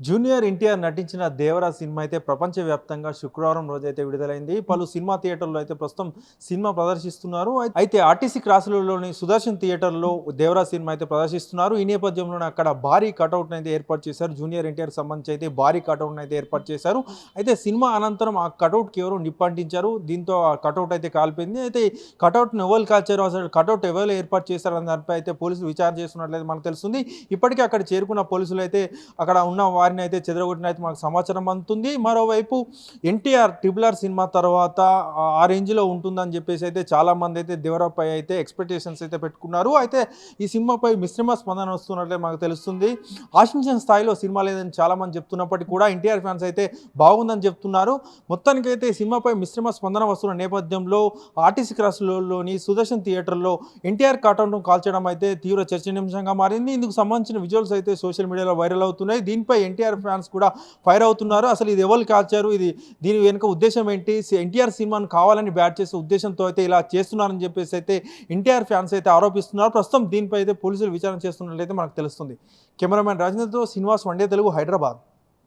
Junior NTR నటించిన Devara cinema అయితే ప్రపంచవ్యాప్తంగా శుక్రవారం రోజైతే విడుదలైంది. పలు సినిమా థియేటర్లో అయితే ప్రస్తుతం సినిమా ప్రదర్శిస్తున్నారు. అయితే ఆర్టీసీ క్రాసులలోని సుదర్శన్ థియేటర్లో దేవరా సినిమా అయితే ప్రదర్శిస్తున్నారు. ఈ నేపథ్యంలోనే అక్కడ భారీ కటౌట్ను అయితే ఏర్పాటు చేశారు. జూనియర్ ఎన్టీఆర్ సంబంధించి అయితే భారీ కటౌట్ను అయితే ఏర్పాటు చేశారు. అయితే సినిమా అనంతరం ఆ కటౌట్కి ఎవరు నిప్పంటించారు? దీంతో ఆ కటౌట్ అయితే కాలిపోయింది. అయితే కటౌట్ను ఎవరు కాల్చారు? అసలు కటౌట్ ఎవరు ఏర్పాటు చేశారు అనే దానిపై అయితే పోలీసులు విచారణ చేస్తున్నట్లయితే మనకు తెలుస్తుంది. ఇప్పటికే అక్కడ చేరుకున్న పోలీసులు అయితే అక్కడ ఉన్న వారిని అయితే చెదరగొట్టిన అయితే మనకు సమాచారం అందుతుంది. మరోవైపు ఎన్టీఆర్ ట్రిపుల్ ఆర్ సినిమా తర్వాత ఆ- రేంజ్లో ఉంటుందని చెప్పేసి అయితే చాలా మంది అయితే దేవరాపై అయితే ఎక్స్పెక్టేషన్స్ అయితే పెట్టుకున్నారు. అయితే ఈ సినిమాపై మిశ్రమ స్పందన వస్తున్నట్లే మనకు తెలుస్తుంది. ఆశించిన స్థాయిలో సినిమా లేదని చాలామంది చెప్తున్నప్పటికీ కూడా ఎన్టీఆర్ ఫ్యాన్స్ అయితే బాగుందని చెప్తున్నారు. మొత్తానికైతే ఈ సినిమాపై మిశ్రమ స్పందన వస్తున్న నేపథ్యంలో ఆర్టీసీ క్రాస్లోని సుదర్శన్ థియేటర్లో ఎన్టీఆర్ కాటౌన్ కాల్చడం అయితే తీవ్ర చర్చనీయాంశంగా మారింది. ఇందుకు సంబంధించిన విజువల్స్ అయితే సోషల్ మీడియాలో వైరల్ అవుతున్నాయి. దీనిపై ఎన్టీఆర్ ఫ్యాన్స్ కూడా ఫైర్ అవుతున్నారు. అసలు ఇది ఎవరు కాల్చారు? ఇది దీని వెనుక ఉద్దేశం ఏంటి? ఎన్టీఆర్ సినిమాను కావాలని బ్యాట్ చేసే ఉద్దేశంతో అయితే ఇలా చేస్తున్నారని చెప్పేసి అయితే ఎన్టీఆర్ ఫ్యాన్స్ అయితే ఆరోపిస్తున్నారు. ప్రస్తుతం దీనిపై అయితే పోలీసులు విచారణ చేస్తున్నట్లయితే మనకు తెలుస్తుంది. కెమెరామ్యాన్ రాజేంద్రతో శ్రీనివాస్ వండే తెలుగు హైదరాబాద్.